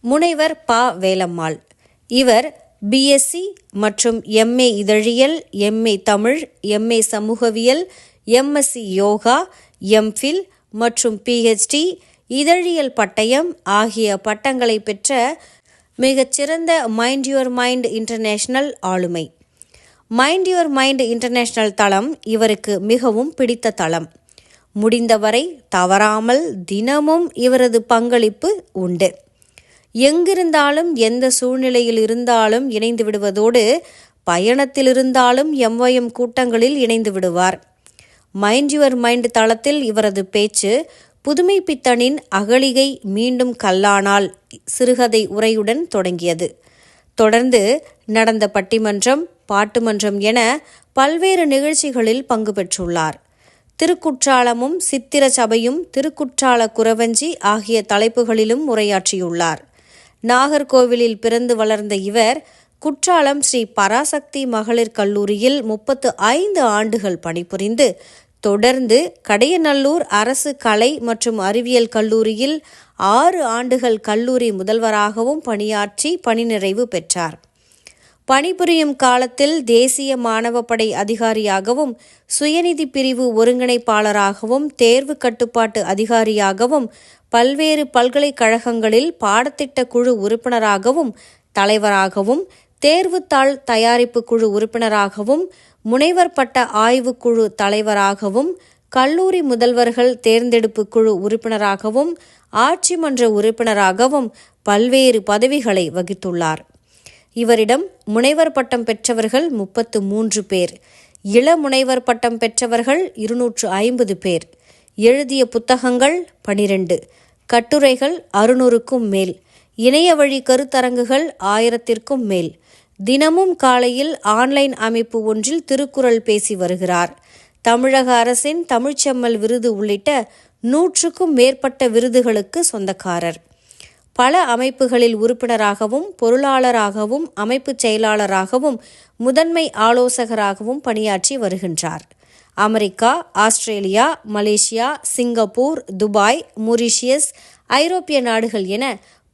முனைவர் பா. வேலம்மாள். இவர் பிஎஸ்சி மற்றும் எம்ஏ இதழியல் எம்ஏ தமிழ் எம்ஏ சமூகவியல் எம்எஸ்சி யோகா எம்ஃபில் மற்றும் பிஹெச்டி இதழியல் பட்டயம் ஆகிய பட்டங்களை பெற்ற மிகச்சிறந்த மைண்ட் யுவர் மைண்ட் இன்டர்நேஷனல் ஆளுமை. மைண்ட் யுவர் மைண்ட் இன்டர்நேஷனல் தளம் இவருக்கு மிகவும் பிடித்த தளம். முடிந்தவரை தவறாமல் தினமும் இவரது பங்களிப்பு உண்டு. எங்கிருந்தாலும் எந்த சூழ்நிலையில் இருந்தாலும் இணைந்து விடுவதோடு பயணத்தில் இருந்தாலும் எம்வயம் கூட்டங்களில் இணைந்து விடுவார். மைண்ட் யுவர் மைண்ட் தளத்தில் இவரது பேச்சு புதுமை பித்தனின் அகலிகை மீண்டும் கல்லானால் சிறுகதை உரையுடன் தொடங்கியது. தொடர்ந்து நடந்த பட்டிமன்றம் பாட்டுமன்றம் என பல்வேறு நிகழ்ச்சிகளில் பங்கு பெற்றுள்ளார். திருக்குற்றாலமும் சித்திர சபையும் திருக்குற்றால குறவஞ்சி ஆகிய தலைப்புகளிலும் உரையாற்றியுள்ளார். நாகர்கோவிலில் பிறந்து வளர்ந்த இவர் குற்றாலம் ஸ்ரீ பராசக்தி மகளிர் கல்லூரியில் முப்பத்து ஐந்து ஆண்டுகள் பணிபுரிந்து தொடர்ந்து கடையநல்லூர் அரசு கலை மற்றும் அறிவியல் கல்லூரியில் ஆறு ஆண்டுகள் கல்லூரி முதல்வராகவும் பணியாற்றி பணி நிறைவு பெற்றார். பணிபுரியும் காலத்தில் தேசிய மாணவப்படை அதிகாரியாகவும் சுயநிதி பிரிவு ஒருங்கிணைப்பாளராகவும் தேர்வு கட்டுப்பாட்டு அதிகாரியாகவும் பல்வேறு பல்கலைக்கழகங்களில் பாடத்திட்ட குழு உறுப்பினராகவும் தலைவராகவும் தேர்வுத்தாள் தயாரிப்பு குழு உறுப்பினராகவும் முனைவர் பட்ட ஆய்வுக்குழு தலைவராகவும் கல்லூரி முதல்வர்கள் தேர்ந்தெடுப்பு குழு உறுப்பினராகவும் ஆட்சி மன்ற உறுப்பினராகவும் பல்வேறு பதவிகளை வகித்துள்ளார். இவரிடம் முனைவர் பட்டம் பெற்றவர்கள் முப்பத்து மூன்று பேர் இள முனைவர் பட்டம் பெற்றவர்கள் இருநூற்று ஐம்பது பேர் எழுதிய புத்தகங்கள் பனிரெண்டு கட்டுரைகள் அறுநூறுக்கும் மேல் இணைய வழி கருத்தரங்குகள் ஆயிரத்திற்கும் மேல். தினமும் காலையில் ஆன்லைன் அமைப்பு ஒன்றில் திருக்குறள் பேசி வருகிறார். தமிழக அரசின் தமிழ்ச்செம்மல் விருது உள்ளிட்ட நூற்றுக்கும் மேற்பட்ட விருதுகளுக்கு சொந்தக்காரர். பல அமைப்புகளில் உறுப்பினராகவும் பொருளாளராகவும் அமைப்பு செயலாளராகவும் முதன்மை ஆலோசகராகவும் பணியாற்றி வருகின்றார். America Australia Malaysia Singapore Dubai Mauritius ஐரோப்பிய நாடுகள் என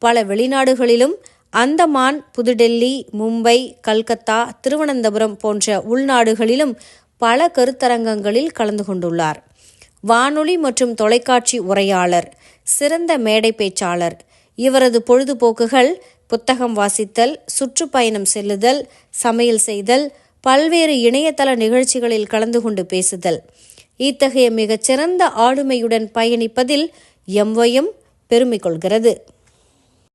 பல வெளிநாடுகளிலும் அந்தமான் புதுடெல்லி மும்பை கல்கத்தா திருவனந்தபுரம் போன்ற உள்நாடுகளிலும் பல கருத்தரங்கங்களில் கலந்து கொண்டுள்ளார். வானொலி மற்றும் தொலைக்காட்சி உரையாளர் சிறந்த மேடை பேச்சாளர் இவரது பொழுதுபோக்குகள் புத்தகம் வாசித்தல் சுற்றுப்பயணம் செல்லுதல் சமையல் செய்தல் பல்வேறு இணையதள நிகழ்ச்சிகளில் கலந்து கொண்டு பேசுதல். இத்தகைய மிகச்சிறந்த ஆளுமையுடன் பயணிப்பதில் எம்வயம் பெருமை கொள்கிறது